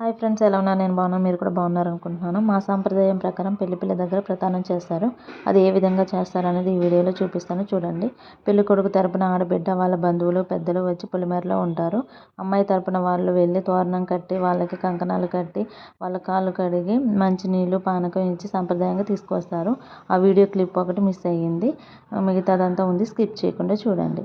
Hi friends ఎలా ఉన్నారు? నేను బాగున్నాను. మీరు కూడా బాగున్నారు అనుకుంటున్నాను. మా సాంప్రదాయం ప్రకారం పెళ్ళి పిల్ల దగ్గర ప్రదానం చేస్తారు. అది ఏ విధంగా చేస్తారు అనేది ఈ వీడియోలో చూపిస్తాను. చూడండి. పెళ్ళి కొడుకు తరపున ఆడబిడ్డ వాళ్ళ బంధువులు పెద్దలు వచ్చి పొలిమేరలో ఉంటారు. అమ్మాయి తరపున వాళ్ళు వెళ్ళి తోరణం కట్టి వాళ్ళకి కంకణాలు కట్టి వాళ్ళ కాళ్ళు కడిగి మంచినీళ్ళు పానకం ఇచ్చి సాంప్రదాయంగా తీసుకొస్తారు ఆ వీడియో క్లిప్ ఒకటి మిస్ అయ్యింది. మిగతాదంతా ఉంది. స్కిప్ చేయకుండా చూడండి.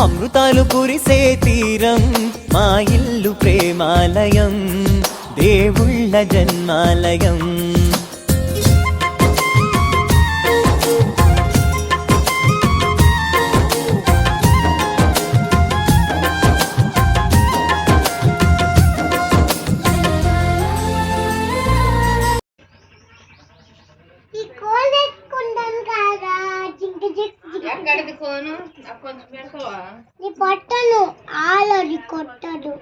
అమృతాలు కురిసే తీరం మా ఇల్లు ప్రేమాలయం దేవుళ్ళ జన్మాలయం. జింక ఎక్కడిది కోను నాకు కొంచెం నీ పొట్టను కొట్టడు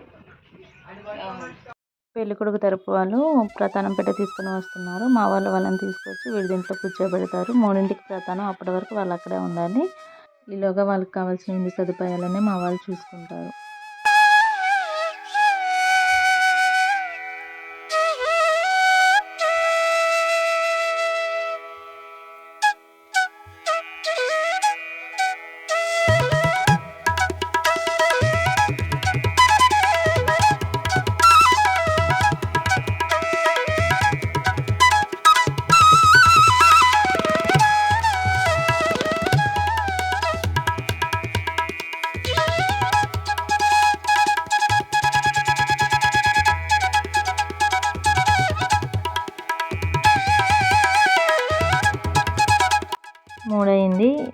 పెళ్ళి కొడుకు తరపు వాళ్ళు ప్రతానం పెట్ట తీసుకుని వస్తున్నారు. మా వాళ్ళు వాళ్ళని తీసుకొచ్చి వీడింట్లో కూర్చోబెడతారు. మూడింటికి ప్రతానం అప్పటి వరకు వాళ్ళు అక్కడే ఉండాలి. ఈలోగా వాళ్ళకి కావాల్సిన ఇంటి సదుపాయాలన్నీ మా వాళ్ళు చూసుకుంటారు.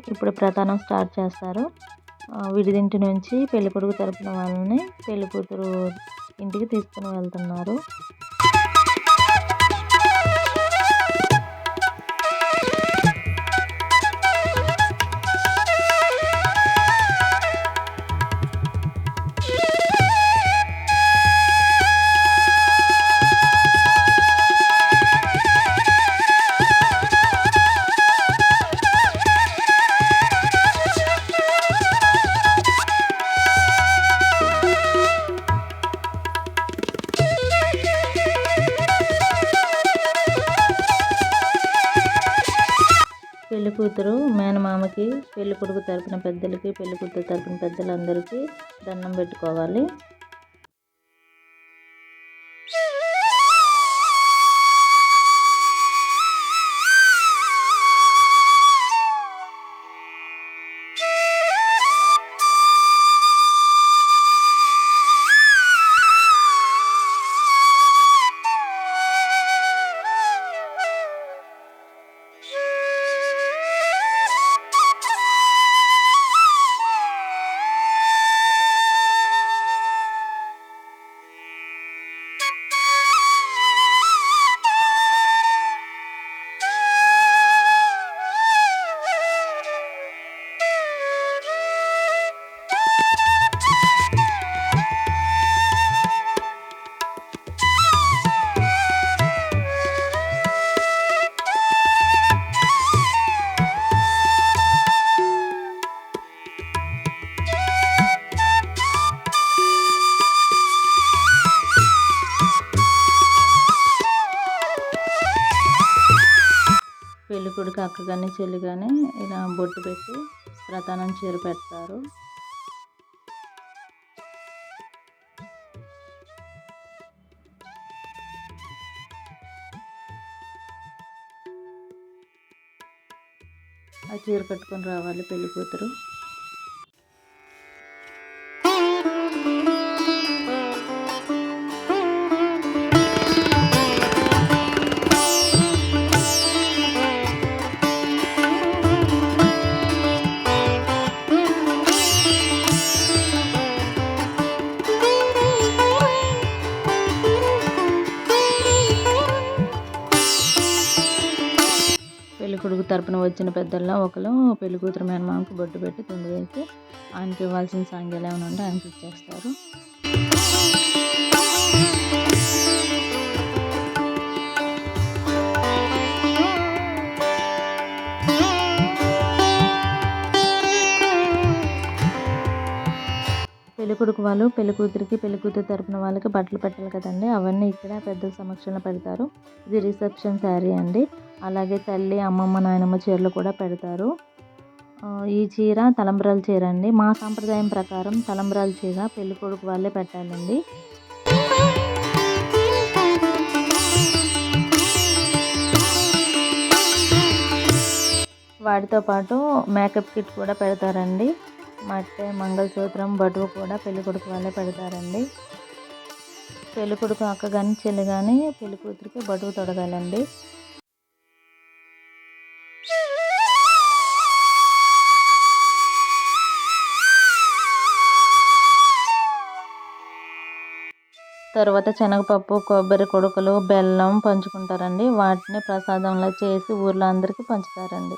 ఇప్పుడు ప్రధానం స్టార్ట్ చేస్తారు. విడిదింటి నుంచి పెళ్ళి కొడుకు తరపున వాళ్ళని పెళ్ళి కూతురు ఇంటికి తీసుకుని వెళ్తున్నారు. కూతురు మేనమామకి పెళ్ళికొడుకు తరపున పెద్దలకి పెళ్ళి కూతురు తరపున పెద్దలందరికీ దండం పెట్టుకోవాలి. పెళ్ళికొడుకు అక్క కానీ చెల్లి కానీ ఇలా బొట్టు పెట్టి ప్రధానం చీర పెడతారు. ఆ చీర కట్టుకొని రావాలి పెళ్ళి కూతురు కొడుకు తరపున వచ్చిన పెద్దల్లో ఒకరు పెళ్ళి కూతురు మేనమామకి బొట్టు పెట్టి తుండు వేసి ఆయనకి ఇవ్వాల్సిన సాంగ్యాలు ఏమైనా ఉంటే ఆయనకి ఇచ్చేస్తారు. పెళ్ళి కొడుకు వాళ్ళు పెళ్ళి కూతురికి పెళ్ళి కూతురు తరపున వాళ్ళకి బట్టలు పెట్టాలి కదండి. అవన్నీ ఇక్కడ పెద్ద సమక్షంలో పెడతారు. ఇది రిసెప్షన్ శారీ అండి. అలాగే తల్లి అమ్మమ్మ నాయనమ్మ చీరలు కూడా పెడతారు. ఈ చీర తలంబ్రాల చీర అండి. మా సాంప్రదాయం ప్రకారం తలంబ్రాల చీర పెళ్ళి కొడుకు వాళ్ళే పెట్టాలండి. వాటితో పాటు మేకప్ కిట్ కూడా పెడతారండి. మట్టే మంగళసూత్రం బటువు కూడా పెళ్ళి కొడుకు వాళ్ళే పెడతారండి. పెళ్ళి కొడుకు అక్క కానీ చెల్లి కానీ పెళ్ళి కూతురికి బటువు తొడగాలండి. తర్వాత శనగపప్పు కొబ్బరి కొడుకులు బెల్లం పంచుకుంటారండి. వాటిని ప్రసాదంలో చేసి ఊర్లో అందరికీ పంచుతారండి.